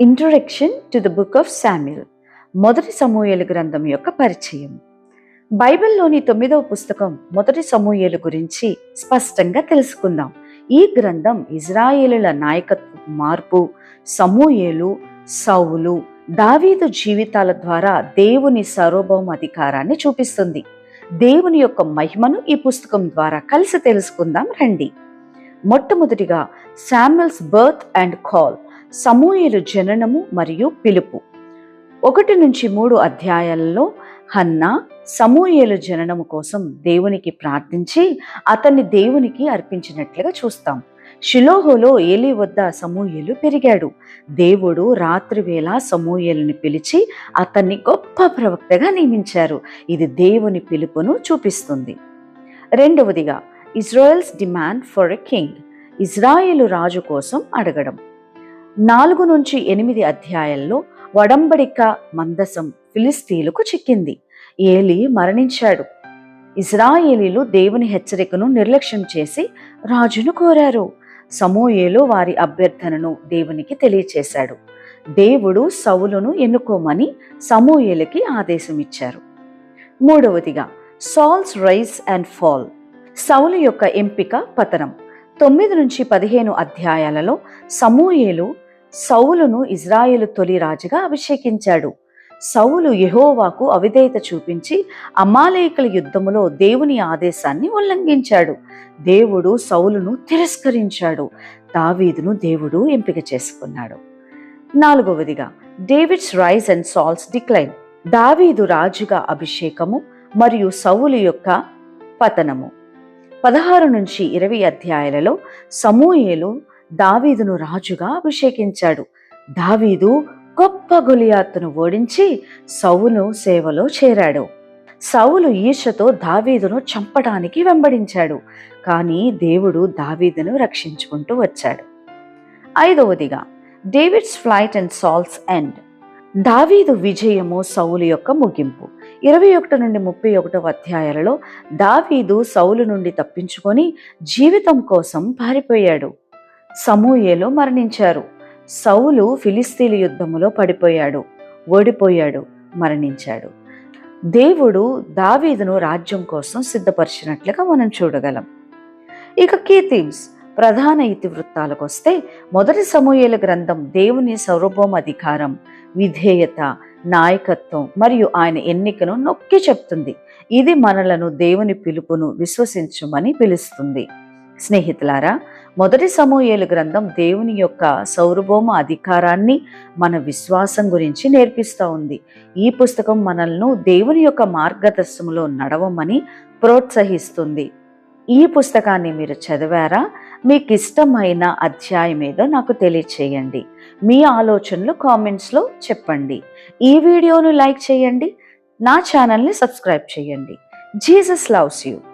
Introduction to the book of Samuel మొదటి సమూహలు గ్రంథం యొక్క పరిచయం. బైబిల్లోని తొమ్మిదవ పుస్తకం మొదటి సమూహలు గురించి స్పష్టంగా తెలుసుకుందాం. ఈ గ్రంథం ఇజ్రాయేలుల నాయకత్వ మార్పు సమూహేలు సౌలు దావీదు జీవితాల ద్వారా దేవుని సార్వభౌమ అధికారాన్ని చూపిస్తుంది. దేవుని యొక్క మహిమను ఈ పుస్తకం ద్వారా కలిసి తెలుసుకుందాం రండి. మొట్టమొదటిగా శామ్యుల్స్ బర్త్ అండ్ కాల్. సమూహలు జననము మరియు పిలుపు. ఒకటి నుంచి మూడు అధ్యాయాలలో హన్నా సమూహలు జననము కోసం దేవునికి ప్రార్థించి అతన్ని దేవునికి అర్పించినట్లుగా చూస్తాం. షిలోహోలో ఏలి వద్ద సమూహలు పెరిగాడు. దేవుడు రాత్రివేళ సమూహలను పిలిచి అతన్ని గొప్ప ప్రవక్తగా నియమించారు. ఇది దేవుని పిలుపును చూపిస్తుంది. రెండవదిగా Israel's demand for a king. Israel రాజు కోసం అడగడం. నాలుగు నుంచి ఎనిమిది అధ్యాయాల్లో వడంబడిక మందసం ఫిలిస్తీలకు చిక్కింది. ఏలి మరణించాడు. ఇజ్రాయేలీలు దేవుని హెచ్చరికను నిర్లక్ష్యం చేసి రాజును కోరారు. సమూయేలు వారి అభ్యర్థనను దేవునికి తెలియచేశాడు. దేవుడు సవులను ఎన్నుకోమని సమూయేలకి ఆదేశం ఇచ్చారు మూడవదిగా సాల్స్ రైస్ అండ్ ఫాల్ సౌలు యొక్క ఎంపిక పతనం. తొమ్మిది నుంచి పదిహేను అధ్యాయాలలో సమూయేలు సౌలును ఇజ్రాయేలు తొలి రాజుగా అభిషేకించాడు. సౌలు యహోవాకు అవిధేయత చూపించి అమాలేకుల యుద్ధములో దేవుని ఆదేశాన్ని ఉల్లంఘించాడు. దేవుడు సౌలును తిరస్కరించాడు. దావీదును దేవుడు ఎంపిక చేసుకున్నాడు. నాలుగవదిగా David's rise and Saul's decline. దావీదు రాజుగా అభిషేకము మరియు సౌలు యొక్క పతనము. పదహారు నుంచి ఇరవై అధ్యాయాలలో సమూహేలు దావీదును రాజుగా అభిషేకించాడు. దావీదు గొప్ప గొలియాత్తును ఓడించి సౌలు సేవలో చేరాడు. సౌలు ఈశతో దావీదును చంపడానికి వెంబడించాడు. కానీ దేవుడు దావీదును రక్షించుకుంటూ వచ్చాడు. ఐదవదిగా David's flight and Saul's end. దావీదు విజయము సౌలు యొక్క ముగింపు. ఇరవై ఒకటి నుండి ముప్పై ఒకటవ అధ్యాయాలలో దావీదు సౌలు నుండి తప్పించుకొని జీవితం కోసం పారిపోయాడు. సమూయేలో మరణించారు. సౌలు ఫిలిస్తీన్ యుద్ధములో పడిపోయాడు ఓడిపోయాడు మరణించాడు. దేవుడు దావీదును రాజ్యం కోసం సిద్ధపరిచినట్లుగా మనం చూడగలం. ఇక కీ థీమ్స్ ప్రధాన ఇతివృత్తాలకు వస్తే మొదటి సమూహల గ్రంథం దేవుని సౌరభౌమ అధికారం విధేయత నాయకత్వం మరియు ఆయన ఎన్నికను నొక్కి చెప్తుంది. ఇది మనలను దేవుని పిలుపును విశ్వసించమని పిలుస్తుంది. స్నేహితులారా మొదటి సమూహేలు గ్రంథం దేవుని యొక్క సౌరభౌమ అధికారాన్ని మన విశ్వాసం గురించి నేర్పిస్తూ ఉంది. ఈ పుస్తకం మనల్ని దేవుని యొక్క మార్గదర్శనంలో నడవమని ప్రోత్సహిస్తుంది. ఈ పుస్తకాన్ని మీరు చదివారా? మీకు ఇష్టమైన అధ్యాయం ఏదో నాకు తెలియచేయండి. మీ ఆలోచనలు కామెంట్స్లో చెప్పండి. ఈ వీడియోను లైక్ చేయండి. నా ఛానల్ని సబ్స్క్రైబ్ చేయండి. Jesus loves you.